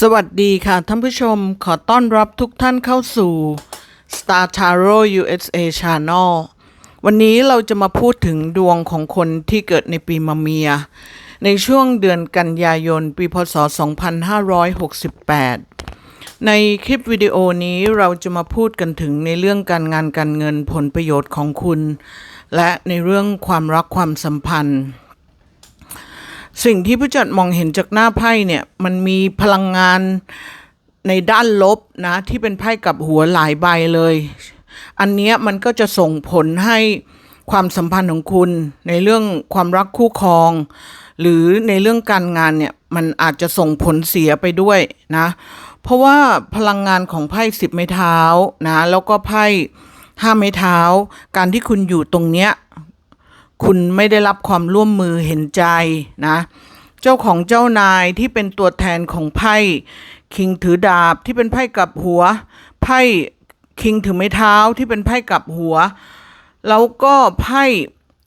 สวัสดีค่ะท่านผู้ชมขอต้อนรับทุกท่านเข้าสู่ Star Tarot USA Channel วันนี้เราจะมาพูดถึงดวงของคนที่เกิดในปีมะเมีย ในช่วงเดือนกันยายน ปีพศ 2568 ในคลิปวิดีโอนี้เราจะมาพูดกันถึงในเรื่องการงานการเงินผลประโยชน์ของคุณ และในเรื่องความรักความสัมพันธ์ สิ่งที่ผู้จัดมองเห็นจากหน้าไพ่เนี่ยมันมีพลังงานในด้านลบนะที่เป็นไพ่กับหัวหลายใบเลย อันนี้มันก็จะส่งผลให้ความสัมพันธ์ของคุณในเรื่องความรักคู่ครอง หรือในเรื่องการงานเนี่ยมันอาจจะส่งผลเสียไปด้วยนะเพราะว่าพลังงานของไพ่สิบไม้เท้านะแล้วก็ไพ่ห้าไม้เท้า การที่คุณอยู่ตรงเนี้ย คุณไม่ได้รับความร่วมมือเห็นใจนะ เจ้าของเจ้านายที่เป็นตัวแทนของไพ่คิงถือดาบที่เป็นไพ่กับหัว ไพ่คิงถือไม้เท้าที่เป็นไพ่กับหัว แล้วก็ไพ่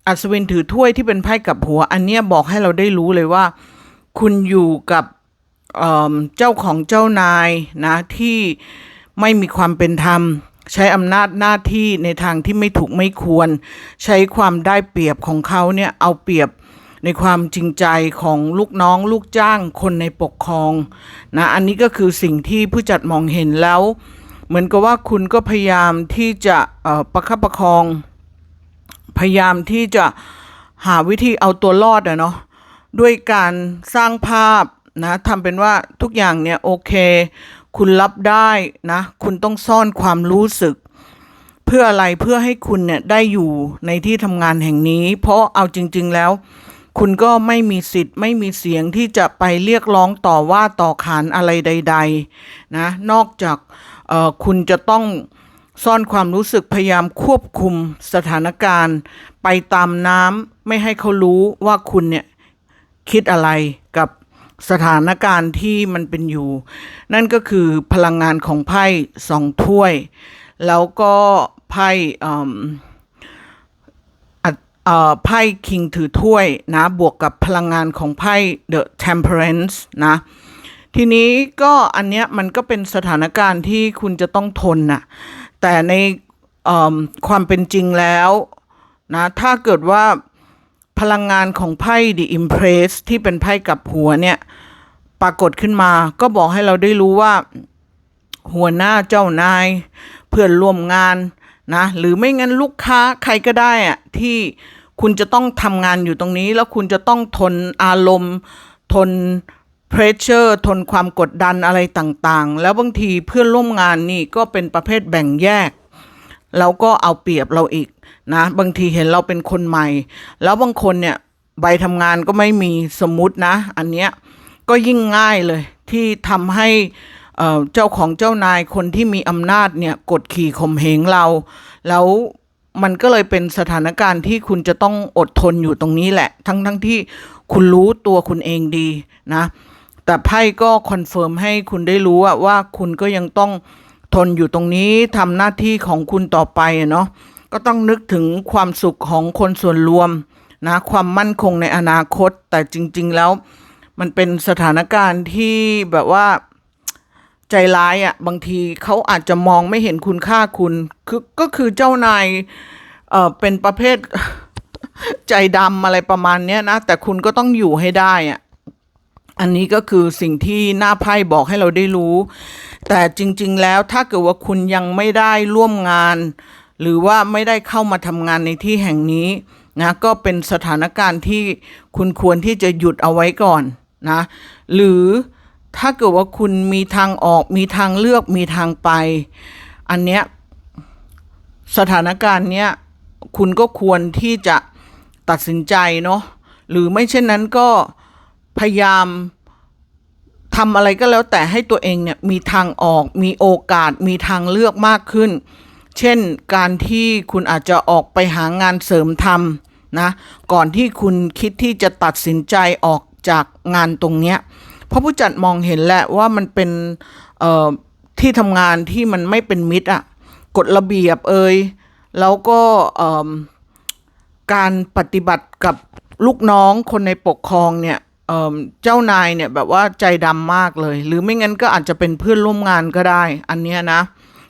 อัศวินถือถ้วยที่เป็นไพ่กับหัว อันเนี้ยบอกให้เราได้รู้เลยว่า คุณอยู่กับเเจ้าของเจ้านายนะที่ไม่มีความเป็นธรรม ใช้อำนาจหน้าที่ในทางที่ไม่ถูกไม่ควร ใช้ความได้เปรียบของเขาเนี่ยเอาเปรียบในความจริงใจของลูกน้องลูกจ้างคนในปกครองนะอันนี้ก็คือสิ่งที่ผู้จัดมองเห็นแล้ว เหมือนกับว่าคุณก็พยายามที่จะประคับประคอง พยายามที่จะหาวิธีเอาตัวรอดอะเนาะด้วยการสร้างภาพนะทำเป็นว่าทุกอย่างเนี่ยโอเค คุณรับได้นะ คุณต้องซ่อนความรู้สึก เพื่ออะไรเพื่อให้คุณเนี่ยได้อยู่ในที่ทำงานแห่งนี้ เพราะเอาจริง ๆแล้ว คุณก็ไม่มีสิทธิ์ ไม่มีเสียงที่จะไปเรียกร้องต่อว่าต่อขานอะไรใด ๆ นะ นอกจากคุณจะต้องซ่อนความรู้สึกพยายามควบคุมสถานการณ์ ไปตามน้ำไม่ให้เขารู้ว่าคุณเนี่ยคิดอะไรกับ สถานการณ์ที่มันเป็นอยู่ นั่นก็คือพลังงานของไพ่สองถ้วย แล้วก็ไพ่เอ่อไพ่คิงถือถ้วยนะ บวกกับพลังงานของไพ่ The Temperance นะ ทีนี้ก็อันเนี้ยมันก็เป็นสถานการณ์ที่คุณจะต้องทนน่ะ แต่ในความเป็นจริงแล้วนะ ถ้าเกิดว่า พลังงานของไพ่ The Impress ที่เป็นไพ่กับหัวเนี่ยปรากฏขึ้นมาก็บอกให้เราได้รู้ว่า หัวหน้าเจ้านาย เพื่อนร่วมงานนะหรือไม่งั้นลูกค้าใครก็ได้อะที่คุณจะต้องทำงานอยู่ตรงนี้ แล้วคุณจะต้องทนอารมณ์ ทนเพรสเชอร์ทนความกดดันอะไรต่างๆ แล้วบางทีเพื่อนร่วมงานนี่ก็เป็นประเภทแบ่งแยก แล้วก็เอาเปรียบเราอีกนะ บางทีเห็นเราเป็นคนใหม่ แล้วบางคนเนี่ยใบทำงานก็ไม่มีสมมุตินะ อันเนี้ยก็ยิ่งง่ายเลยที่ทำให้เจ้าของเจ้านายคนที่มีอำนาจเนี่ยกดขี่ข่มเหงเรา แล้วมันก็เลยเป็นสถานการณ์ที่คุณจะต้องอดทนอยู่ตรงนี้แหละ ทั้งทั้งที่คุณรู้ตัวคุณเองดีนะ แต่ไพ่ก็คอนเฟิร์มให้คุณได้รู้ว่าคุณก็ยังต้อง ทนอยู่ตรงนี้ทำหน้าที่ของคุณต่อไปเนาะก็ต้องนึกถึงความสุขของคนส่วนรวมนะความมั่นคงในอนาคต แต่จริง ๆ แล้ว มันเป็นสถานการณ์ที่แบบว่าใจร้ายอะ่ะบางทีเขาอาจจะมองไม่เห็นคุณค่าคุณคือก็คือเจ้านายเอ่อเป็นประเภทใจดำอะไรประมาณเนี้ยนะ แต่คุณก็ต้องอยู่ให้ได้อะ่ะอันนี้ก็คือสิ่งที่หน้าไพ่บอกให้เราได้รู้ แต่จริง ๆ แล้วถ้าเกิดว่าคุณยังไม่ได้ร่วมงาน หรือว่าไม่ได้เข้ามาทำงานในที่แห่งนี้นะก็เป็นสถานการณ์ที่คุณควรที่จะหยุดเอาไว้ก่อนนะหรือถ้าเกิดว่าคุณมีทางออกมีทางเลือกมีทางไป อันเนี้ยสถานการณ์เนี้ยคุณก็ควรที่จะตัดสินใจเนาะหรือไม่เช่นนั้นก็พยายาม ทำอะไรก็แล้วแต่ให้ตัวเองเนี่ยมีทางออก มีโอกาส มีทางเลือกมากขึ้น เช่นการที่คุณอาจจะออกไปหางานเสริมทำนะก่อนที่คุณคิดที่จะตัดสินใจออกจากงานตรงเนี้ยเพราะผู้จัดมองเห็นแหละว่ามันเป็นที่ทำงานที่มันไม่เป็นมิตรอะกฎระเบียบเอ่ยแล้วก็การปฏิบัติกับลูกน้องคนในปกครองเนี่ย เจ้านายเนี่ยแบบว่าใจดำมากเลย หรือไม่งั้นก็อาจจะเป็นเพื่อนร่วมงานก็ได้ อันเนี้ยนะ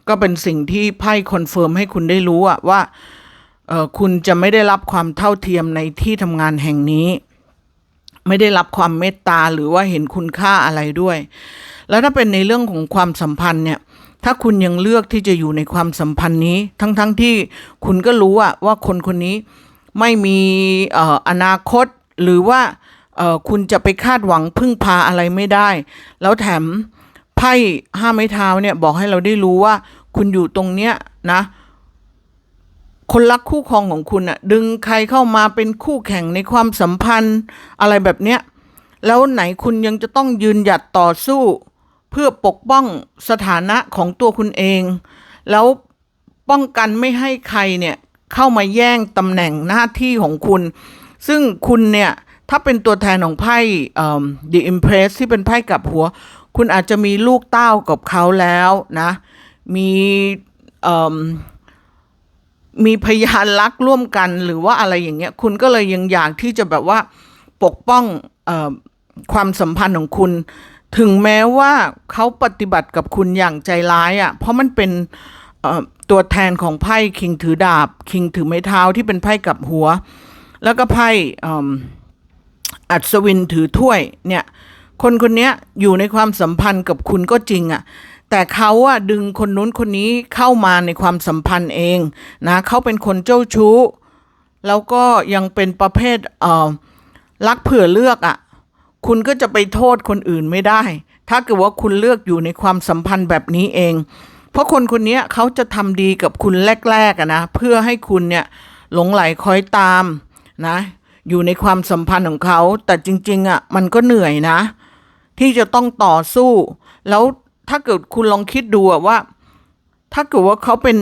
ก็เป็นสิ่งที่ไพ่คอนเฟิร์มให้คุณได้รู้อะว่าคุณจะไม่ได้รับความเท่าเทียมในที่ทำงานแห่งนี้ ไม่ได้รับความเมตตาหรือว่าเห็นคุณค่าอะไรด้วย แล้วถ้าเป็นในเรื่องของความสัมพันธ์เนี่ยถ้าคุณยังเลือกที่จะอยู่ในความสัมพันธ์นี้ ทั้งๆทที่คุณก็รู้อะว่าคนคนนี้ไม่มีอออนาคตหรือว่า คุณจะไปคาดหวังพึ่งพาอะไรไม่ได้ แล้วแถมไพ่ห้าไม้เท้าเนี่ยบอกให้เราได้รู้ว่า คุณอยู่ตรงเนี้ยนะคนรักคู่ครองของคุณอะดึงใครเข้ามาเป็นคู่แข่งในความสัมพันธ์อะไรแบบเนี้ยแล้วไหนคุณยังจะต้องยืนหยัดต่อสู้ เพื่อปกป้องสถานะของตัวคุณเอง แล้วป้องกันไม่ให้ใครเนี่ยเข้ามาแย่งตำแหน่งหน้าที่ของคุณ ซึ่งคุณเนี่ย ถ้าเป็นตัวแทนของไพ่ The Impress ที่เป็นไพ่กับหัว คุณอาจจะมีลูกเต้ากับเขาแล้วนะ มีมีพยานรักร่วมกันหรือว่าอะไรอย่างเงี้ย คุณก็เลยยังอยากที่จะแบบว่าปกป้องอความสัมพันธ์ของคุณ ถึงแม้ว่าเขาปฏิบัติกับคุณอย่างใจร้ายอะ่ะ เพราะมันเป็นตัวแทนของไพ่คิงถือดาบ คิงถือไม้เท้าที่เป็นไพ่กับหัว แล้วก็ไพ่ อัศวินถือถ้วยเนี่ยคนคนนี้อยู่ในความสัมพันธ์กับคุณก็จริงอะ่ะแต่เขาอะดึงคนนู้นคนนี้เข้ามาในความสัมพันธ์เองนะเขาเป็นคนเจ้าชู้ แล้วก็ยังเป็นประเภทเอ่อรักเผื่อเลือกอะ่ะคุณก็จะไปโทษคนอื่นไม่ได้ ถ้าเกิดว่าคุณเลือกอยู่ในความสัมพันธ์แบบนี้เอง เพราะคนคนนี้เขาจะทำดีกับคุณแรกๆนะเพื่อให้คุณเนี่ยหลงไหลคอยตามนะ อยู่ในความสัมพันธ์ของเขา แต่จริงๆอะ่ะมันก็เหนื่อยนะ ที่จะต้องต่อสู้ แล้วถ้าเกิดคุณลองคิดดูว่า ถ้าเกิดว่าเขาเป็น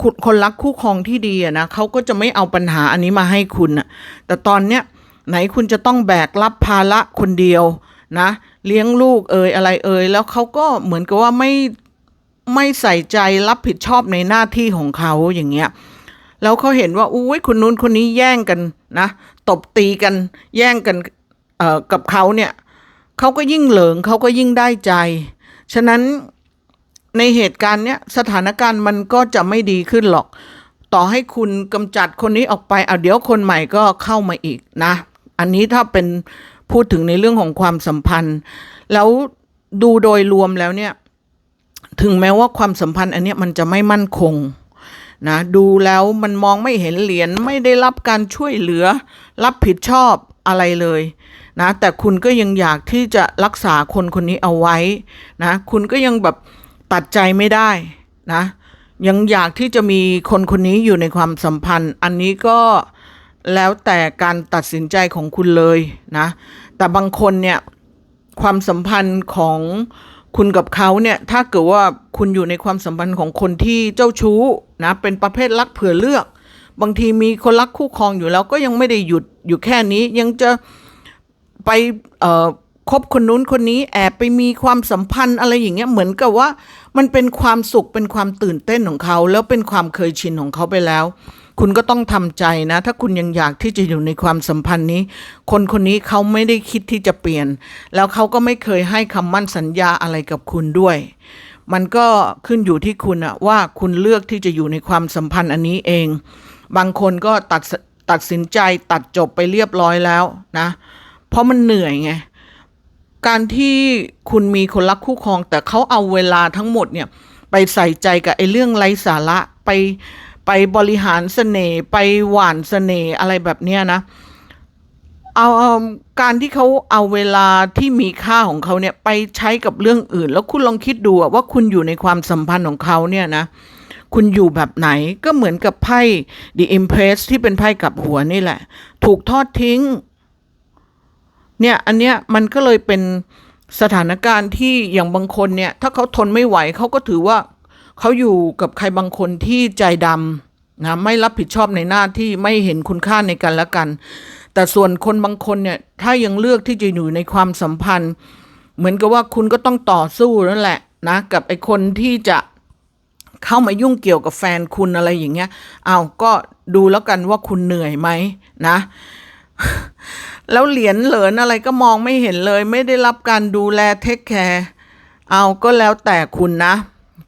คคนรักคู่ครองที่ดีะนะเขาก็จะไม่เอาปัญหาอันนี้มาให้คุณอะแต่ตอนเนี้ยไหนคุณจะต้องแบกรับภาระคนเดียวนะ เลี้ยงลูกเอ่ยอะไรเอ่ยแล้วเขาก็เหมือนกับว่าไม่ไม่ใส่ใจรับผิดชอบในหน้าที่ของเขาอย่างเงี้ย แล้วเขาเห็นว่าอุ้ยคนนู้นคนนี้แย่งกันนะตบตีกันแย่งกันเอ่อกับเขาเนี่ยเขาก็ยิ่งเหลิงเขาก็ยิ่งได้ใจ ฉะนั้นในเหตุการณ์เนี้ยสถานการณ์มันก็จะไม่ดีขึ้นหรอก ต่อให้คุณกำจัดคนนี้ออกไปเอาเดี๋ยวคนใหม่ก็เข้ามาอีกนะ อันนี้ถ้าเป็นพูดถึงในเรื่องของความสัมพันธ์ แล้วดูโดยรวมแล้วเนี่ย ถึงแม้ว่าความสัมพันธ์อันเนี้ยมันจะไม่มั่นคง นะดูแล้วมันมองไม่เห็นเหรียญไม่ได้รับการช่วยเหลือ รับผิดชอบอะไรเลยนะแต่คุณก็ยังอยากที่จะรักษาคนคนนี้เอาไว้นะคุณก็ยังแบบตัดใจไม่ได้นะยังอยากที่จะมีคนคนนี้อยู่ในความสัมพันธ์ อันนี้ก็แล้วแต่การตัดสินใจของคุณเลยนะแต่บางคนเนี่ยความสัมพันธ์ของ คุณกับเขาเนี่ยถ้าเกิดว่าคุณอยู่ในความสัมพันธ์ของคนที่เจ้าชู้นะเป็นประเภทรักเผื่อเลือก บางทีมีคนรักคู่ครองอยู่แล้วก็ยังไม่ได้หยุดอยู่แค่นี้ยังจะไปเอ่อคบคนนู้นคนนี้แอบไปมีความสัมพันธ์อะไรอย่างเงี้ยเหมือนกับว่า มันเป็นความสุขเป็นความตื่นเต้นของเขา แล้วเป็นความเคยชินของเขาไปแล้ว คุณก็ต้องทำใจนะ ถ้าคุณยังอยากที่จะอยู่ในความสัมพันธ์นี้ คนคนนี้เขาไม่ได้คิดที่จะเปลี่ยน แล้วเขาก็ไม่เคยให้คำมั่นสัญญาอะไรกับคุณด้วย มันก็ขึ้นอยู่ที่คุณอะว่าคุณเลือกที่จะอยู่ในความสัมพันธ์อันนี้เอง บางคนก็ตัดตัดสินใจตัดจบไปเรียบร้อยแล้วนะ เพราะมันเหนื่อยไงการที่คุณมีคนรักคู่ครอง แต่เขาเอาเวลาทั้งหมดเนี่ยไปใส่ใจกับไอ้เรื่องไร้สาระไป ไปบริหารเสน่ห์ไปหวานเสน่ห์อะไรแบบเนี้ยนะเอาเอาการที่เขาเอาเวลาที่มีค่าของเขาเนี่ยไปใช้กับเรื่องอื่น แล้วคุณลองคิดดูว่าคุณอยู่ในความสัมพันธ์ของเขาเนี่ยนะ คุณอยู่แบบไหนก็เหมือนกับไพ่ The Empress ที่เป็นไพ่กับหัวนี่แหละ ถูกทอดทิ้ง เนี่ยอันเนี้ยมันก็เลยเป็นสถานการณ์ที่อย่างบางคนเนี่ย ถ้าเขาทนไม่ไหวเขาก็ถือว่า เขาอยู่กับใครบางคนที่ใจดำนะไม่รับผิดชอบในหน้าที่ไม่เห็นคุณค่าในกันและกัน แต่ส่วนคนบางคนเนี่ยถ้ายังเลือกที่จะอยู่ในความสัมพันธ์ เหมือนกับว่าคุณก็ต้องต่อสู้นั่นแหละนะกับไอ้คนที่จะเข้ามายุ่งเกี่ยวกับแฟนคุณอะไรอย่างเงี้ย เอาก็ดูแล้วกันว่าคุณเหนื่อยไหมนะ แล้วเหรียญเหลินอะไรก็มองไม่เห็นเลย ไม่ได้รับการดูแลเทคแคร์ เอาก็แล้วแต่คุณนะ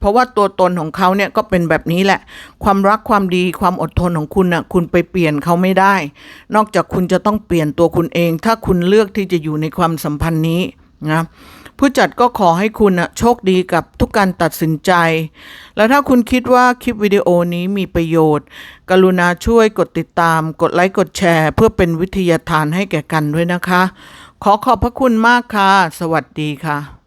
เพราะว่าตัวตนของเขาเนี่ยก็เป็นแบบนี้แหละ ความรักความดีความอดทนของคุณน่ะคุณไปเปลี่ยนเขาไม่ได้ นอกจากคุณจะต้องเปลี่ยนตัวคุณเอง ถ้าคุณเลือกที่จะอยู่ในความสัมพันธ์นี้นะผู้จัดก็ขอให้คุณน่ะโชคดีกับทุกการตัดสินใจ แล้วถ้าคุณคิดว่าคลิปวิดีโอนี้มีประโยชน์ กรุณาช่วยกดติดตาม กดไลค์กดแชร์ เพื่อเป็นวิทยาทานให้แก่กันด้วยนะคะ ขอขอบพระคุณมากค่ะ สวัสดีค่ะ